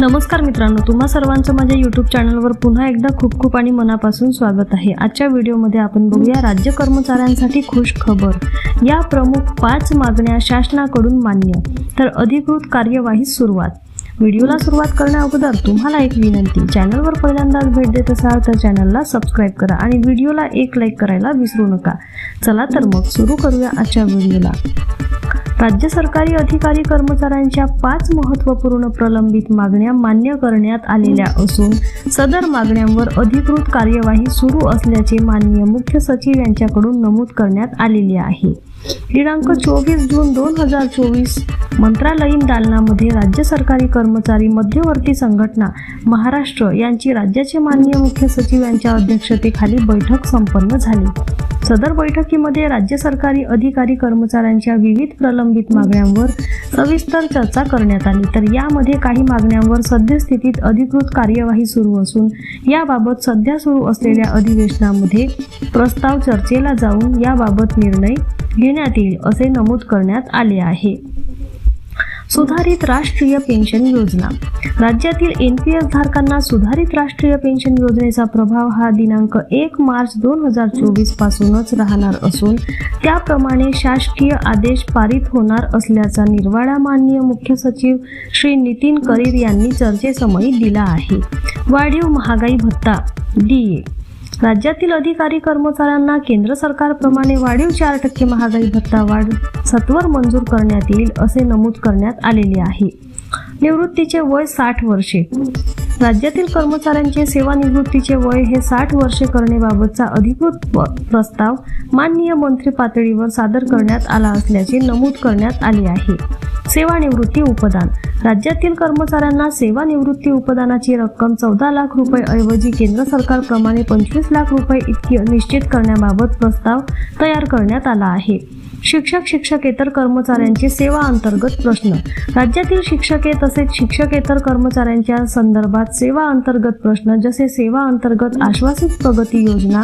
नमस्कार मित्रांनो तुम्हा सर्वांचं माझ्या यूट्यूब चॅनलवर पुन्हा एकदा खूप खूप आणि मनापासून स्वागत आहे. आजच्या व्हिडिओमध्ये आपण बघूया राज्य कर्मचाऱ्यांसाठी खुश खबर. या प्रमुख पाच मागण्या शासनाकडून मान्य. तर अधिकृत कार्यवाहीस सुरुवात. व्हिडिओला सुरुवात करण्या अगोदर तुम्हाला एक विनंती चॅनलवर पहिल्यांदाच भेट देत असाल तर चॅनलला सबस्क्राईब करा आणि व्हिडिओला एक लाईक करायला विसरू नका. चला तर मग सुरू करूया आजच्या व्हिडिओला राज्य सरकारी अधिकारी कर्मचाऱ्यांच्या पाच महत्त्वपूर्ण प्रलंबित मागण्या मान्य करण्यात आलेल्या असून सदर मागण्यांवर अधिकृत कार्यवाही सुरू असल्याचे माननीय मुख्य सचिव यांच्याकडून नमूद करण्यात आलेले आहे. दिनांक चोवीस जून दोन हजार चोवीस मंत्रालयीन दालनामध्ये राज्य सरकारी कर्मचारी मध्यवर्ती संघटना महाराष्ट्र यांची राज्याचे माननीय मुख्य सचिव यांच्या अध्यक्षतेखाली बैठक संपन्न झाली. सदर बैठकीमध्ये राज्य सरकारी अधिकारी कर्मचाऱ्यांच्या विविध प्रलंबित मागण्यांवर सविस्तर चर्चा करण्यात आली. तर यामध्ये काही मागण्यांवर सद्यस्थितीत अधिकृत कार्यवाही सुरू असून याबाबत सध्या सुरू असलेल्या अधिवेशनामध्ये प्रस्ताव चर्चेला जाऊन याबाबत निर्णय घेण्यात येईल असे नमूद करण्यात आले आहे. सुधारित राष्ट्रीय पेन्शन योजना. राज्यातील एन पी एस धारकांना सुधारित राष्ट्रीय पेन्शन योजनेचा प्रभाव हा दिनांक एक मार्च दोन हजार चोवीस पासूनच राहणार असून त्याप्रमाणे शासकीय आदेश पारित होणार असल्याचा निर्वाळा माननीय मुख्य सचिव श्री नितीन करीर यांनी चर्चेसमयी दिला आहे. वाढीव महागाई भत्ता डी ए. राज्यातील अधिकारी कर्मचाऱ्यांना केंद्र सरकारप्रमाणे वाढीव चार टक्के महागाई भत्ता वाढ सत्वर मंजूर करण्यात येईल असे नमूद करण्यात आलेले आहे. निवृत्तीचे वय साठ वर्षे. राज्यातील कर्मचाऱ्यांचे सेवानिवृत्तीचे वय हे साठ वर्षे करण्याबाबतचा अधिकृत प- प्रस्ताव माननीय मंत्री पातळीवर सादर करण्यात आला असल्याचे नमूद करण्यात आले आहे. सेवानिवृत्ती उपदान. राज्यातील कर्मचाऱ्यांना सेवानिवृत्ती उपदानाची रक्कम चौदा लाख रुपये ऐवजी केंद्र सरकारप्रमाणे पंचवीस लाख रुपये इतकी निश्चित करण्याबाबत प्रस्ताव तयार करण्यात आला आहे. शिक्षक शिक्षकेतर कर्मचाऱ्यांचे सेवा अंतर्गत प्रश्न. राज्यातील शिक्षके तसेच शिक्षकेतर कर्मचाऱ्यांच्या संदर्भात सेवा अंतर्गत प्रश्न जसे सेवा अंतर्गत आश्वासित प्रगती योजना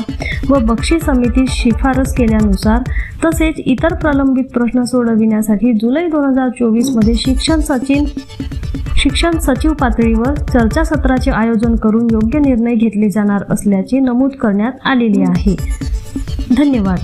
व बक्षी समिती शिफारस केल्यानुसार तसेच इतर प्रलंबित प्रश्न सोडविण्यासाठी जुलै दोन हजार चोवीसमध्ये शिक्षण सचिन शिक्षण सचिव पातळीवर चर्चासत्राचे आयोजन करून योग्य निर्णय घेतले जाणार असल्याचे नमूद करण्यात आलेले आहे. धन्यवाद.